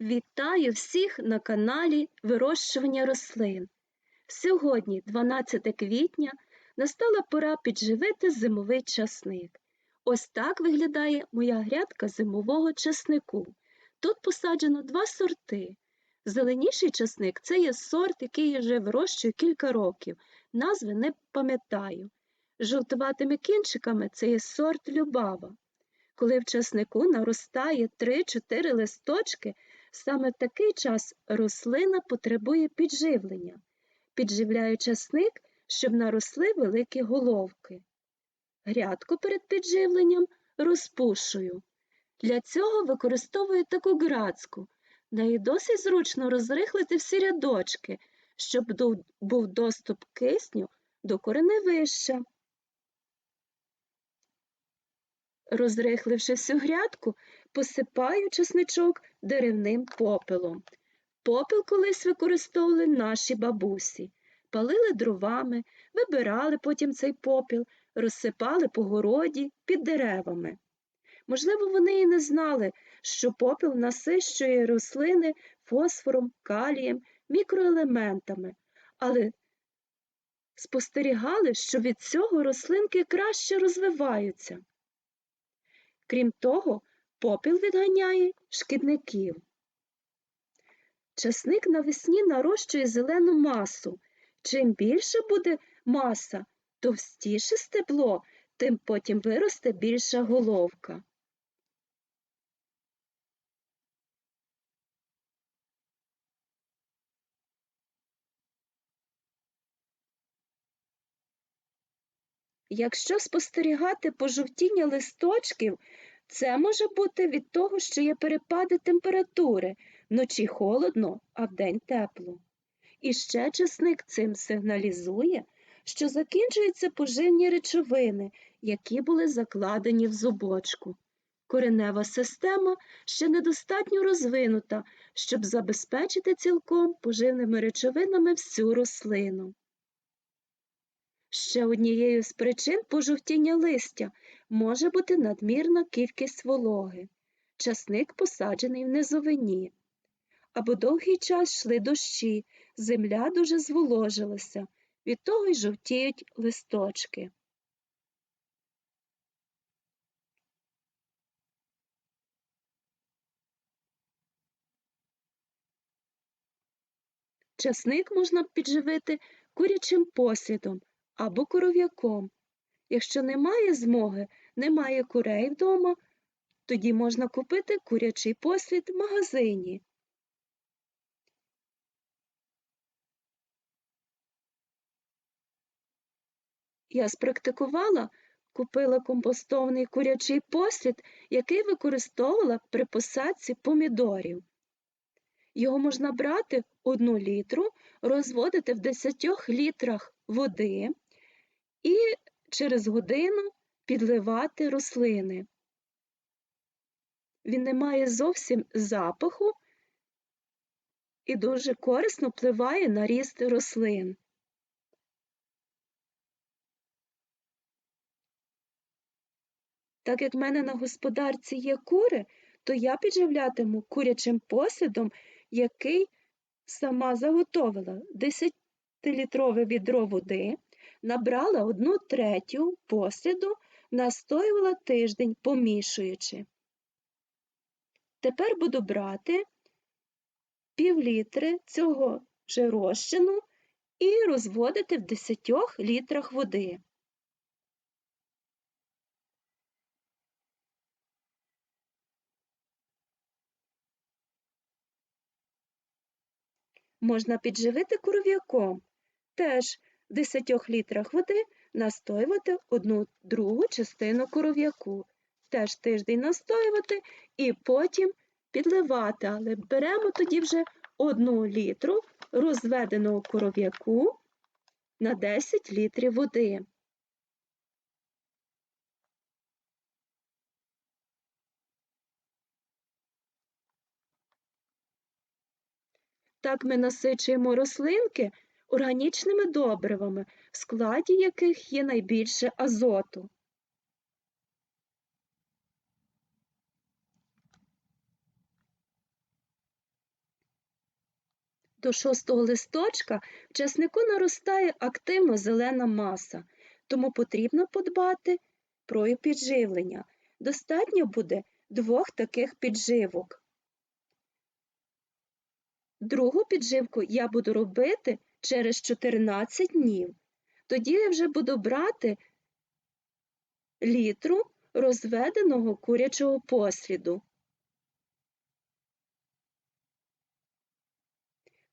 Вітаю всіх на каналі Вирощування рослин. Сьогодні, 12 квітня, настала пора підживити зимовий часник. Ось так виглядає моя грядка зимового часнику. Тут посаджено два сорти. Зеленіший часник це є сорт, який я вже вирощую кілька років. Назви не пам'ятаю. Жовтуватими кінчиками це є сорт Любава. Коли в часнику наростає 3-4 листочки, саме в такий час рослина потребує підживлення. Підживляю часник, щоб наросли великі головки. Грядку перед підживленням розпушую. Для цього використовую таку грацьку. Неї досить зручно розрихлити всі рядочки, щоб був доступ кисню до кореневища. Розрихливши всю грядку, посипаю чесничок деревним попелом. Попел колись використовували наші бабусі, палили дровами, вибирали потім цей попіл, розсипали по городі під деревами. Можливо, вони і не знали, що попіл насищує рослини фосфором, калієм, мікроелементами, але спостерігали, що від цього рослинки краще розвиваються. Крім того, попіл відганяє шкідників. Часник навесні нарощує зелену масу. Чим більше буде маса, товстіше стебло, тим потім виросте більша головка. Якщо спостерігати пожовтіння листочків, це може бути від того, що є перепади температури, вночі холодно, а вдень тепло. І ще часник цим сигналізує, що закінчуються поживні речовини, які були закладені в зубочку. Коренева система ще недостатньо розвинута, щоб забезпечити цілком поживними речовинами всю рослину. Ще однією з причин пожовтіння листя може бути надмірна кількість вологи. Часник посаджений в низовині. Або довгий час йшли дощі, земля дуже зволожилася, від того й жовтіють листочки. Часник можна підживити курячим послідом або коров'яком. Якщо немає змоги, немає курей вдома, тоді можна купити курячий послід в магазині. Я спрактикувала, купила компостований курячий послід, який використовувала при посадці помідорів. Його можна брати одну літру, розводити в 10 літрах води і через годину підливати рослини. Він не має зовсім запаху і дуже корисно впливає на ріст рослин. Так як в мене на господарці є кури, то я підживлятиму курячим посидом, який сама заготовила 10-літрове відро води, набрала одну третю посіду, настоювала тиждень, помішуючи. Тепер буду брати пів літри цього же розчину і розводити в 10 літрах води. Можна підживити куров'яком. Теж в 10 літрах води настоювати одну другу частину коров'яку. Теж тиждень настоювати і потім підливати, але беремо тоді вже одну літру розведеного коров'яку на 10 літрів води. Так ми насичуємо рослинки органічними добривами, в складі яких є найбільше азоту. До шостого листочка в часнику наростає активно зелена маса, тому потрібно подбати про підживлення. Достатньо буде двох таких підживок. Другу підживку я буду робити через 14 днів. Тоді я вже буду брати літру розведеного курячого посліду.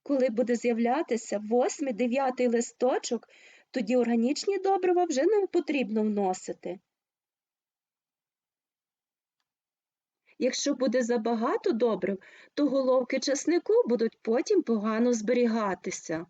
Коли буде з'являтися 8-9 листочок, тоді органічні добрива вже не потрібно вносити. Якщо буде забагато добрив, то головки часнику будуть потім погано зберігатися.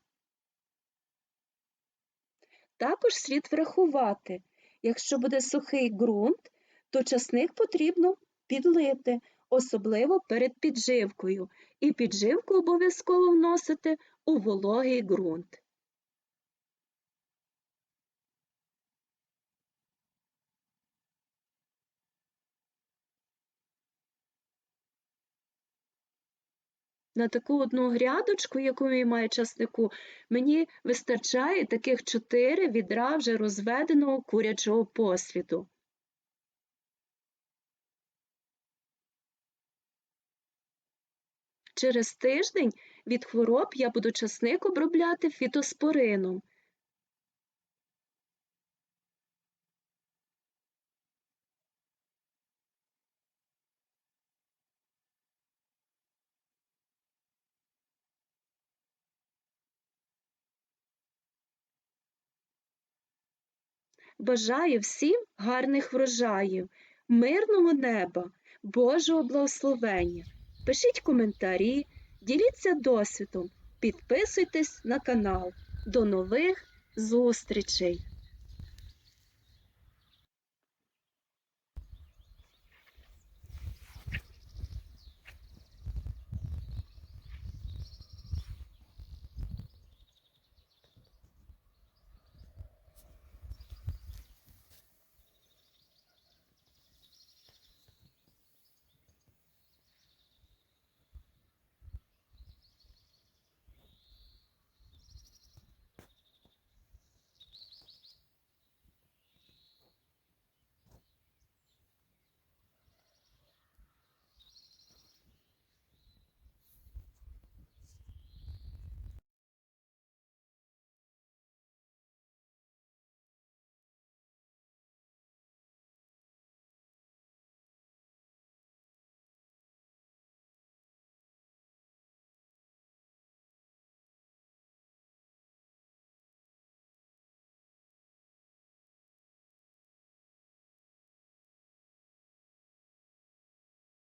Також слід врахувати, якщо буде сухий ґрунт, то часник потрібно підлити, особливо перед підживкою, і підживку обов'язково вносити у вологий ґрунт. На таку одну грядочку, яку я маю часнику, мені вистачає таких чотири відра вже розведеного курячого посліду. Через тиждень від хвороб я буду часник обробляти фітоспорином. Бажаю всім гарних врожаїв, мирного неба, Божого благословення. Пишіть коментарі, діліться досвідом, підписуйтесь на канал. До нових зустрічей!